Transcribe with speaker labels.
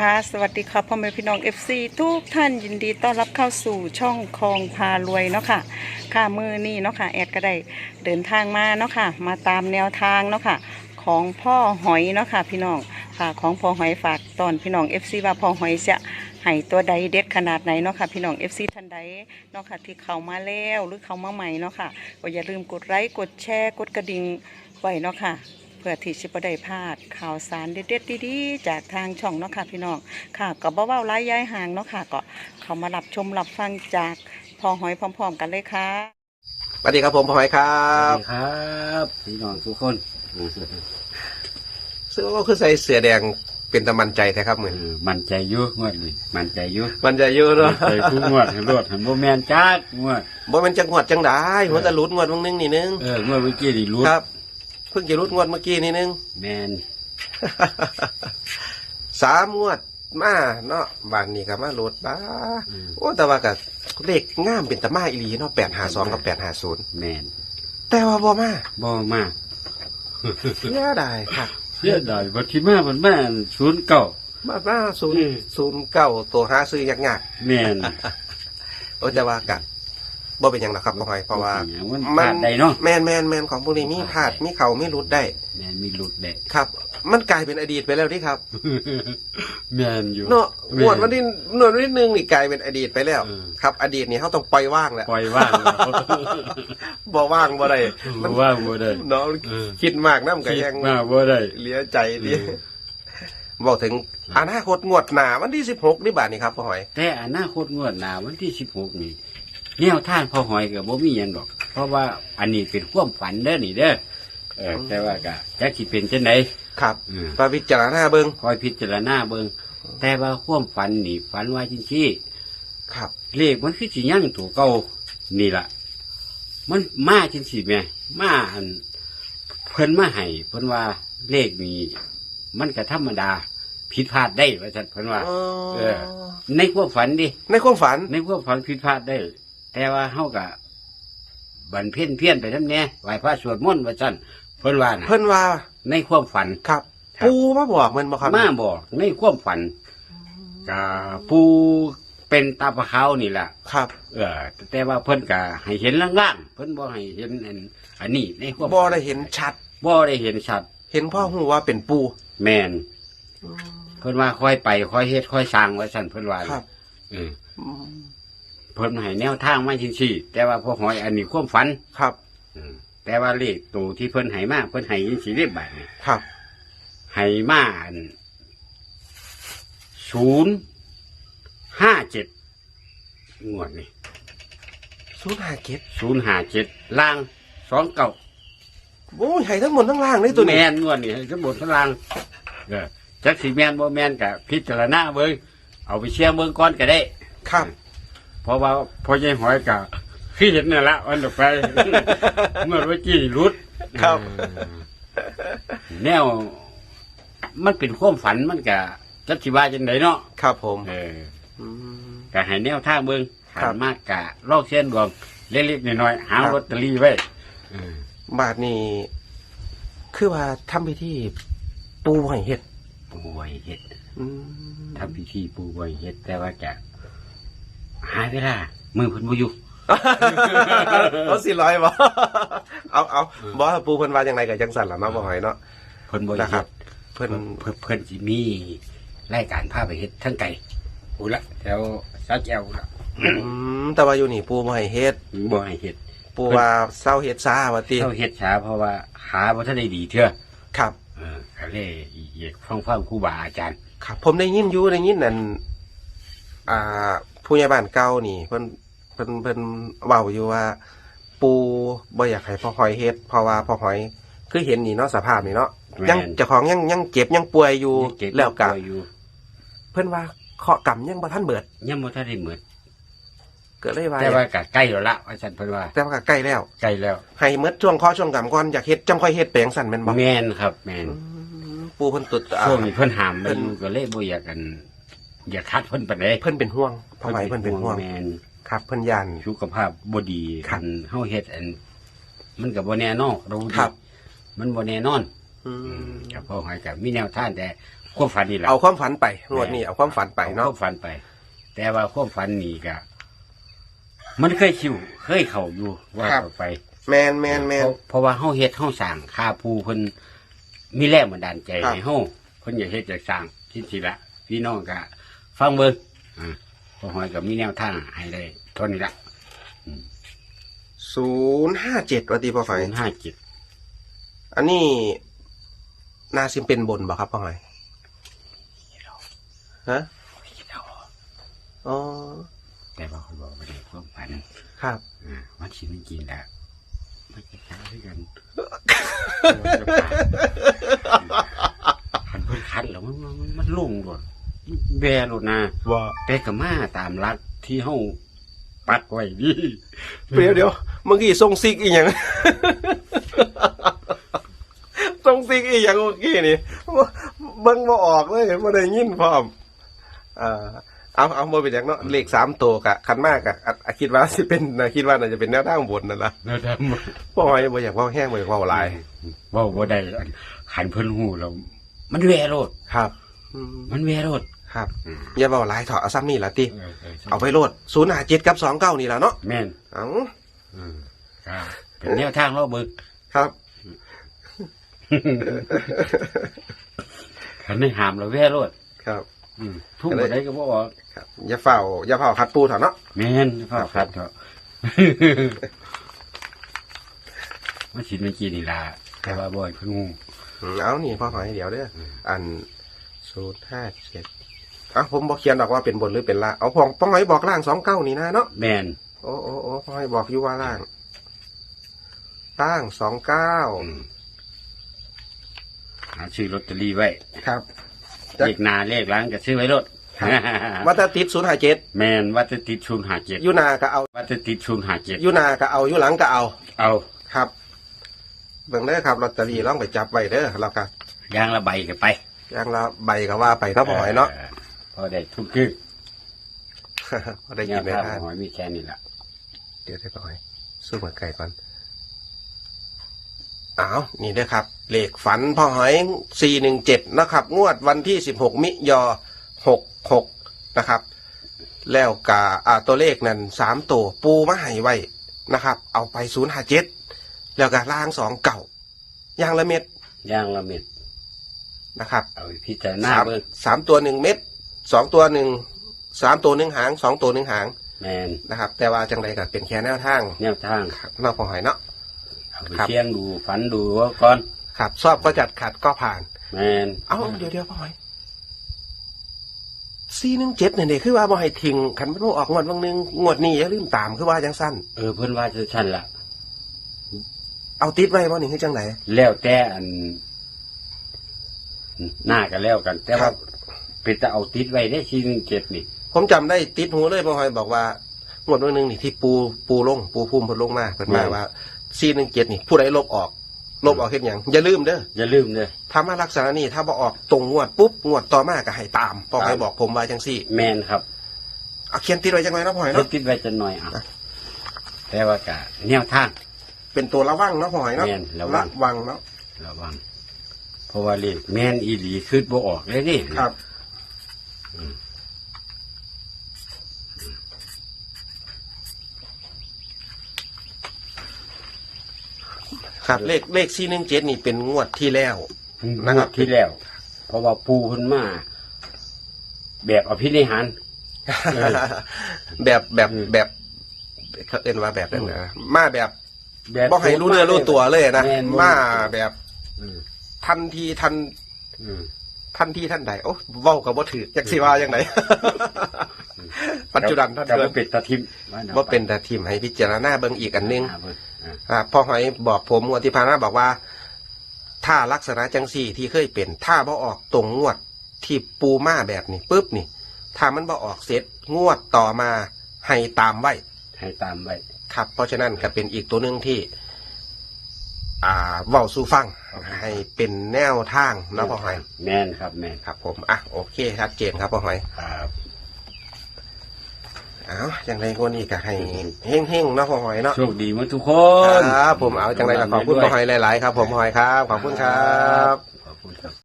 Speaker 1: ค่ะสวัสดีค่ะพ่อแม่พี่น้อง FC ทุกท่านยินดีต้อนรับเข้าสู่ช่องคลองพารวยเนาะค่ะค่ะมือนี่เนาะค่ะแอดก็ได้เดินทางมาเนาะค่ะมาตามแนวทางเนาะค่ะของพ่อหอยเนาะค่ะพี่น้องค่ะของพ่อหอยฝากตอนพี่น้อง FC ว่าพ่อหอยจะให้ตัวใดเด็ดขนาดไหนเนาะค่ะพี่น้อง FC ท่านใดเนาะค่ะที่เข้ามาแล้วหรือเข้ามาใหม่เนาะค่ะก็อย่าลืมกดไลค์กดแชร์กดกระดิ่งไว้เนาะค่ะ เพื่อที่จะบ่ได้พลาดข่าวสารเด็ดๆดีๆจากทางช่องเนาะค่ะพี่น้องค่ะก็บ่เว้าร้ายย้ายห่างเนาะค่ะก็เข้ามารับชมรับฟังจากพอหอยพร้อม ๆ กันเลยค่ะ
Speaker 2: สวัสดีครับผมพ่อหอยครั
Speaker 3: สวั
Speaker 2: บ
Speaker 3: สดีครับพี่น้องทุกคน
Speaker 2: ซึ่งว่าคือใส่เสื้อแดงเป็นตะมันใจแท้ครับเหมือน
Speaker 3: เออมันใจอยุ่งวดเลยมันใจอยุ่
Speaker 2: มันใจเยอะ
Speaker 3: มั
Speaker 2: เนาะ
Speaker 3: นใจทุกงวดเห็นรถเห็นโบแมนจักงวด
Speaker 2: บ่แมันจังหวัดจังได้หัวแตะลุดงวดมึงนึงนี่นึง
Speaker 3: เอองวดเมื่อกี้นี่รู้
Speaker 2: ครับ เพิ่งจะรุดงวดเมื่อกี้นี่นึง
Speaker 3: แมน
Speaker 2: สามงวดมาเนาะบานนี้ก็มารุดบ้า
Speaker 3: อืม
Speaker 2: โอ้แต่ว่าก็เลขงามเป็นตะมาอีหลีเนาะแปดหาสองกับแปดหาศูนย์
Speaker 3: แมน
Speaker 2: แต่ว่าบ่มา
Speaker 3: บ่มาก
Speaker 2: เสียดายครับ
Speaker 3: เสียดายบัดที่มามันมาศูนย์เก่า
Speaker 2: มามาศูน
Speaker 3: อื
Speaker 2: ย์
Speaker 3: ม
Speaker 2: ศูนย์เก้าตัวหาซื้อยากยาก
Speaker 3: แมน
Speaker 2: ๆโอ้แต่ว่ากั บ่เป็นหยังหรอกครับพ่อหอยเพราะว่า
Speaker 3: มันพลาดได้เนาะ
Speaker 2: แมนแมนแมนของพวกนี้มีพลาดมีเขาไม่รุดได้
Speaker 3: แมนมีหลุดได้
Speaker 2: ครับ มันกลายเป็นอดีตไปแล้วที่ครับ
Speaker 3: แมนอยู่
Speaker 2: เนาะ
Speaker 3: แม่
Speaker 2: งวดวันที่นวดวันที่หนึ่งนี่กลายเป็นอดีตไปแล้ว
Speaker 3: เออ
Speaker 2: ครับ อดีตนี่เขาต้องปล่อยว่างแล้ว
Speaker 3: ปล่อยว่างแล้ว
Speaker 2: บ่ว่างบ่ได้
Speaker 3: บ่ว่างบ่ได้
Speaker 2: เนาะ
Speaker 3: เออ
Speaker 2: คิดมากน้ำกับ
Speaker 3: คิด
Speaker 2: ยัง
Speaker 3: มาบ่ได้
Speaker 2: เหลียใจดิ
Speaker 3: เออ
Speaker 2: บอกถึงอนาคตงวดหนาวันที่สิบหกนี่บาทนี่ครับพ่อหอย
Speaker 3: แต่อนาคตงวดหน้าวันที่สิบหกนี่ แนวทางพอหอยกับบ่มีหยังดอก เพราะว่าอันนี้เป็นความฝันเด้อนี่เด้อเออแต่ว่าก็จะสิเป็นจังได
Speaker 2: ครับ
Speaker 3: อืม
Speaker 2: มาพิจารณาเบิ้ง
Speaker 3: คอยพิจารณาเบิ่งแต่ว่าความฝันนี่ฝันว่าจริง
Speaker 2: ครับ
Speaker 3: ๆเลขมันคือสิยังตัวเก่านี่ล่ะ มันมาจริงๆแม่มาอันเพิ่นมาให้เพิ่นว่าเลขนี้มันก็ธรรมดาผิดพลาดได้ว่าซั่นเพิ่นว่า
Speaker 2: เอ
Speaker 3: เอ
Speaker 2: อ
Speaker 3: อในความฝันดิ
Speaker 2: ในความฝัน
Speaker 3: ในความฝันผิดพลาดได้ แต่ว่าเฮากะบันเพี้ยนเพี้ยนไปทั้งเนี้ยไหวพระสวดมนต์ว่าซั่นเพิ่นว่านะ
Speaker 2: เพิ่นว่า
Speaker 3: ในความฝัน
Speaker 2: ครับ
Speaker 3: ครับ
Speaker 2: ปูมาบอกมันบ่ครับ
Speaker 3: มาบอกในความฝันกะผู้เป็นตาปะขาวนี่แหละ
Speaker 2: ครับ
Speaker 3: เออแต่ว่าเพิ่นกะให้เห็นล่างๆเพิ่นบ่ให้เห็นอันอันนี้ในความ
Speaker 2: บ่ได้เห็นชัด
Speaker 3: บ่ได้เห็นชัด
Speaker 2: เห็นพ่อหูว่าเป็นปู
Speaker 3: แมนเพิ่นว่าค่อยไปค่อยเฮ็ดค่อยสร้างว่าซั่นเพิ่นว่า
Speaker 2: ครับ
Speaker 3: เออ เพิ่นให้แนวทางมาจริงๆแต่ว่าพอหอยอันนี้ความฝัน
Speaker 2: ครับ
Speaker 3: อืมแต่ว่าเลขตัวที่เพิ่นให้มาเพิ่นให้ยี่สิบาทนี่
Speaker 2: ครับ
Speaker 3: ให้มาศูนย์ห้าเจ็ดงวดนี่
Speaker 2: ศูนย์หาเก็บ
Speaker 3: ศูนย์ห้าเจ็ดล่างสองเก่า
Speaker 2: โอ้ยให้ทั้งหมดทั้งล่างเลยตัว
Speaker 3: แม
Speaker 2: นี้
Speaker 3: นงวดนี่ให้ทั้งหมดทั้งล่างเออจักสีแมนบ่แมนกับพิจารณาเบิ่งเอาไปเชียร์เบิ่งก่อนก็ได้
Speaker 2: ครับ
Speaker 3: เพราะว่าพอใหญ่หอยกับคือเห็นนั่นละวันต่อไป เมื่อวันกี้รุด
Speaker 2: ครับ
Speaker 3: เออแนว มันเป็นความฝันมันกะจักสิว่าจังไดเนาะ
Speaker 2: ครับผม
Speaker 3: เออ
Speaker 2: อืม
Speaker 3: กะให้แนวทางเบิ่ง
Speaker 2: ครั
Speaker 3: หั
Speaker 2: บ
Speaker 3: นมากกะลอกเส้นดวงเล็กๆน้อยๆหา
Speaker 2: ครับ
Speaker 3: ลอตเตอรี่ไว้เออบา
Speaker 2: ทนี่คือว่าทำพิธีปูให้เฮ็ด
Speaker 3: ปูไว้เฮ็ด
Speaker 2: อืม
Speaker 3: ทำพิธีปูไว้เฮ็ดแต่ว่าจะ หาเวลามือเพิ่นบ่อยู่
Speaker 2: เอาสี่ร้อยบ่เอาเอาบ่ปูเพิ่นว่าจังไดกับจังสันล่ะเนาะบ่หอยเนาะ
Speaker 3: เพิ่นบ่
Speaker 2: นะค
Speaker 3: เฮ็
Speaker 2: รับ
Speaker 3: ด
Speaker 2: เพิ่น
Speaker 3: เพิ่นเพิ่นสิมีรายการพาไปเฮ็ดทั้งไก่หูละแถวซาแก้วละ
Speaker 2: อืมแต่ว่าอยู่นี่ปูบ่ให้เฮ็ด
Speaker 3: บ่ให้เฮ็ด
Speaker 2: ปูว่าเศร้าเฮ็ดซาว่าติ
Speaker 3: เท่าเฮ็ดช้าเพราะว่าหาบ่ทันได้ดีเทื่อ
Speaker 2: ครับ
Speaker 3: เออก็เลยอยากฟังฟังครูบาอาจารย์
Speaker 2: ครับ ผมได้ยินอยู่ได้ยินนั่นอ่า ผู้ใหญ่บ้านเก่านี่ เพิ่นเพิ่นเพิ่นเว้าอยู่ว่า ปูบ่อยากให้พ่อหอยเฮ็ดเพราะว่าพ่อหอยคือเห็นนี่เนาะสภาพนี่เนาะ
Speaker 3: แม่น
Speaker 2: ยังเจ้าของยังยังเจ็บยังป่วยอยู่
Speaker 3: เก็บ
Speaker 2: แล้วกะ
Speaker 3: ตัวอยู่
Speaker 2: เพิ่นว่าเคาะกรรมยังบ่ทันเบิด
Speaker 3: ยังบ่ทันได้เหมือน
Speaker 2: ก็เลยว่า
Speaker 3: แต่ว่าก็ใกล้แล้วละอาจารย์เพิ่นว่า
Speaker 2: แต่ว่าก็ใกล้แล้ว
Speaker 3: ใกล้แล้ว
Speaker 2: ให้เมดช่วงเคอช่วงกรรมก่อนอยากเฮ็ดจังค่อยเฮ็ดแปลงสั่นแม่นบ่
Speaker 3: แม่นครับ แม่น
Speaker 2: อืมปูเพิ่นตุดอ่า
Speaker 3: ช่วงนี้เพิ่นหาม
Speaker 2: เพิ่
Speaker 3: มัน
Speaker 2: น
Speaker 3: ก็เลยบ่อยากกัน อยากคัดเพิ่นปานใด
Speaker 2: เพิ่นเป็นห่วงพ่อไหมเพิ่นเป็นห่วง
Speaker 3: แม่น
Speaker 2: ครับ เพิ่นย่าน
Speaker 3: สุขภาพบ่ดี
Speaker 2: ครับ
Speaker 3: อันเฮาเฮ็ดอัน มันก็บ่แน่นอนเราดี
Speaker 2: ครับ
Speaker 3: มันบ่แน่นอน
Speaker 2: อืม
Speaker 3: กับพ่อหอยกับมีแนวทางแต่ความฝันนี่แหละ
Speaker 2: เอาความฝันไปงวดนี้เอาความฝันไป
Speaker 3: อ
Speaker 2: เนาะ
Speaker 3: ความฝันไป แต่ว่าความฝันนี่ก็มันเคยชิวเคยเข้าอยู่ว่าต่อไป
Speaker 2: แมนแมนแมน
Speaker 3: เพราะเพราะว่าเฮาเฮ็ดเฮาสร้างค่าภูเพิ่นมีแรงบันดาลใจ
Speaker 2: ครับ
Speaker 3: ให้เฮาเพิ่นอยากเฮ็ดอยากสร้างจริงๆละพี่น้องก็ ฟังเบิ่งอ่าพอหอยก็มีแนวทางให้ได้เท่านี้ละ
Speaker 2: ศูนย์ห้าเจ็ดวัติพ่อหอย
Speaker 3: 057
Speaker 2: อันนี้นาซิมเป็นบนบ่ครับพ่อหอยฮะอ๋อ
Speaker 3: แต่ว่าเขาบอกว่าได้ความฝัน
Speaker 2: ครับ
Speaker 3: อ่ามันสิมันกินแล้วมันจะค้าด้วยกันคันเพิ่นคัดแล้วมันมันมันลงโลด แบโลดนะ
Speaker 2: ว่า
Speaker 3: แต่ก็มาตามหลักที่เฮาปักไว้ดี
Speaker 2: เดี๋ยวเดี๋ยวเมื่อกี้ทรงซิกอีกอย่างทรงซิกอีกอย่างเมื่อกี้นี่เบิ่งบ่ออกเลยบ่ได้ยินพร้อมอ่าเอาเอาบ่เป็นอย่างเนาะเลขสามตัวกะคันมากกะอะอะคิดว่าสิเป็นน่ะคิดว่าน่าจะเป็นแนวทางบนนั่นล่ะ
Speaker 3: แล้วทำ
Speaker 2: พ่อหอยบ่อยากเว้าแห้งบ่อยากเว้าหลาย
Speaker 3: เว่าบ่ได้อันขันเพิ่นหูแล้วมันแวโรด
Speaker 2: ครับ อืม
Speaker 3: มันแวโรด
Speaker 2: ครับ อย่าเว้าหลายเถอะเอาซ้ำนี่ล่ะติ
Speaker 3: เออเออ
Speaker 2: เอาไปโลด057กับ29นี่ล่ะเนาะ
Speaker 3: แม่น
Speaker 2: เอ้า
Speaker 3: อืมก็เป็นแนวทางเราเบิก
Speaker 2: ครับ
Speaker 3: ขันได้หามเราแวโรด
Speaker 2: ครับ
Speaker 3: อืมทุกบ่ได้ก็บ่ออก
Speaker 2: ครับ อย่าเฝ้าอย่าเฝ้าคัดปูเถอะเนาะ
Speaker 3: แม่นพ่อครับเถอะมันสิมันกี่นี่ล่ะแต่ว่าบ่อยเพิ่นหู
Speaker 2: อืมเอานี่พ่อหอยเดี๋ยวเด้อออัน ศูนย์ห้าเจ็ดอะผมบอกเขียนดอกว่าเป็นบนหรือเป็นล่างเอาพองพ่อหอยบอกล่างสองเก้านี่นะเนาะ
Speaker 3: แม่น
Speaker 2: โอ้โอ้โอ้พ่อหอยบอกอยู่ว่าล่างล่างสองเก้า
Speaker 3: อืมหาซื้อลอตเตอรี่ไว้
Speaker 2: ครับจ๊ะ
Speaker 3: เลขหน้าเลขหลังก็ซื้อไว้รถ
Speaker 2: วัตติดศูนย์ห้าเจ็ด
Speaker 3: แม่นว่าจะติดชุนหาเจ็ด
Speaker 2: ยูนาก็เอา
Speaker 3: ว่าจะติดชุนหาเจ็ด
Speaker 2: ยูนาก็เอายูหลังก็เอา
Speaker 3: เอา
Speaker 2: ครับ เบิ่งเด้อครับลอตเตอรี่ลองไปจับไว้เด้อเราก็
Speaker 3: ยางละใบกันไป
Speaker 2: อย่างละใบก็ว่าไปเนาะพ่อหอยเนาะ
Speaker 3: พอได้ทุกคือ
Speaker 2: พอได้ยินไหม
Speaker 3: แวทาง
Speaker 2: ท่าน
Speaker 3: หอยมีแค่นี้แหละ
Speaker 2: เดี๋ยวได้พ่อหอยสู้มาไกลก่อนอ้าวนี่เด้อครับเลขฝันพ่อหอยสี่หนึ่งเจ็ดนะครับ งวดวันที่สิบหกมิยอหกหกนะครับ แล้วกาอ่าตัวเลขนั้นสามตัวปูมาให้ไว้นะครับ เอาไปศูนย์ห้าเจ็ดแล้วก็ล่างสองเก่าย่างละเม็ด
Speaker 3: ยางละเม็ด
Speaker 2: นะครับ
Speaker 3: เอาไปพิจารณา
Speaker 2: สาม
Speaker 3: เบิ่ง
Speaker 2: สามตัวหนึ่งเม็ดสองตัวหนึ่งสามตัวหนึ่งหางสองตัวหนึ่งหาง
Speaker 3: แมน
Speaker 2: นะครับ แต่ว่าจังใดก็เป็นแค่แนวทาง
Speaker 3: แนวทาง
Speaker 2: นอกพอหอยเนาะ
Speaker 3: เอาไป
Speaker 2: ครับ
Speaker 3: เชียงดูฝันดูว่าก่อน
Speaker 2: ครับชอบก็จัดขัดก็ผ่าน
Speaker 3: แมน
Speaker 2: เอาเดี๋ยวเดี๋ยวพ่อหอยสี่หนึ่งเจ็ดเนี่ยเด็คือว่าบ่ให้ทิ้งขันมันบ่ออกงวดบางนึงงวดนี้อย่าลืมตามคือว่าจังสั้น
Speaker 3: เออเพิ่นว่าจะชั้นละ
Speaker 2: เอาติดไว้บ่นี่คือจังไหน
Speaker 3: แล้วแต่อัน หน้ากันแล้วกัน แต่
Speaker 2: ครั
Speaker 3: ว่า
Speaker 2: บ
Speaker 3: เป็นจะเอาติดไว้ได้ทีหนึงเจ็ดนี่
Speaker 2: ผมจำได้ติดหูเลยพ่อหอยบอกว่างวดบางนึงนี่ที่ปูปูลง ปูพุ่มเพิ่นลงมาเพิ่นมาว่าสี่หนึ่งเจ็ดนี่ผู้ใดลบออก ลบออกเฮ็ดหยังอย่าลืมเด้อ
Speaker 3: อย่าลืมเลย
Speaker 2: ถ้ามาลักษณะนี้ถ้าบ่ออกตรงงวดปุ๊บงวดต่อมาก็ให้ตามพ่อหอยบอกผมว่าจังซี่
Speaker 3: แมนครับ
Speaker 2: เอาเขียนติดไว้จังไงเนาะพ่อหอย
Speaker 3: เพิ่น
Speaker 2: เนาะ
Speaker 3: ติดไว้จะหน่อยอะแต่ว่ากะแนวทาง
Speaker 2: เป็นตัวระวังเนาะพ่อหอยเนาะ
Speaker 3: แม่นระวัง
Speaker 2: วังเนาะ
Speaker 3: ระวัง เพราะว่าเลขแมนอีหลีคืดบ่ออกเลยนี่
Speaker 2: ครับ ครับเลขเลขสี่หนึ่งเจ็ดนี่เป็นงวดที่แล้ว นะครับ
Speaker 3: ที่แล้ว เพราะว่าปูเพิ่นมาแบบอภินิหาร เออ
Speaker 2: แบบแบบ
Speaker 3: อืม
Speaker 2: แบบเขาเอ็นว่าแบบนั้นนะมาแบบ
Speaker 3: แบบ
Speaker 2: บอกให้รู้เนื้อรู้ตัวเลยนะ
Speaker 3: แน
Speaker 2: มาแบบ
Speaker 3: อืม
Speaker 2: ทันทีทัน
Speaker 3: อืม
Speaker 2: ทันทีท่านใดโอ้เว้ากับว่าถือจักสิว่ายังไงปัจจุบันท่าน
Speaker 3: ก็
Speaker 2: เกิ
Speaker 3: บ่
Speaker 2: น
Speaker 3: เป็นตาทิม
Speaker 2: ว่าเป็นแต่ทีมให้พิจารณาเบิ่งอีกอันหนึง
Speaker 3: อ่าเบิ่งอ่า
Speaker 2: อ่าพ่อหอยบอกผมงวดที่ผ่านมาบอกว่า ถ้าลักษณะจังสี่ที่เคยเป็น ถ้าบ่ออกตรงงวดที่ปูมาแบบนี้ปุ๊บนี่ ถ้ามันบ่ออกเสร็จงวดต่อมาให้ตามไว้
Speaker 3: ให้ตามไว้
Speaker 2: ครับ เพราะฉะนั้นก็เป็นอีกตัวหนึ่งที่ อ่าเว้าสู่ฟัง ให้เป็นแนวทางเนาะพ่อหอย
Speaker 3: แม่นครับแม่น
Speaker 2: ครับ ผมอะโอเคชัดเจนครับพ่อหอย
Speaker 3: ครับ
Speaker 2: เอาอย่างไรก็นี่ก็ให้เฮ้งๆเนาะพ่อหอยเนาะ
Speaker 3: โชคดีหมาทุกคน
Speaker 2: ครับผมเอาจังไรก็ขอบคุณพ่อหอยหลาย ๆ ครับ ผมพ่อหอยครับขอบคุณครับ
Speaker 3: ขอบคุณครับ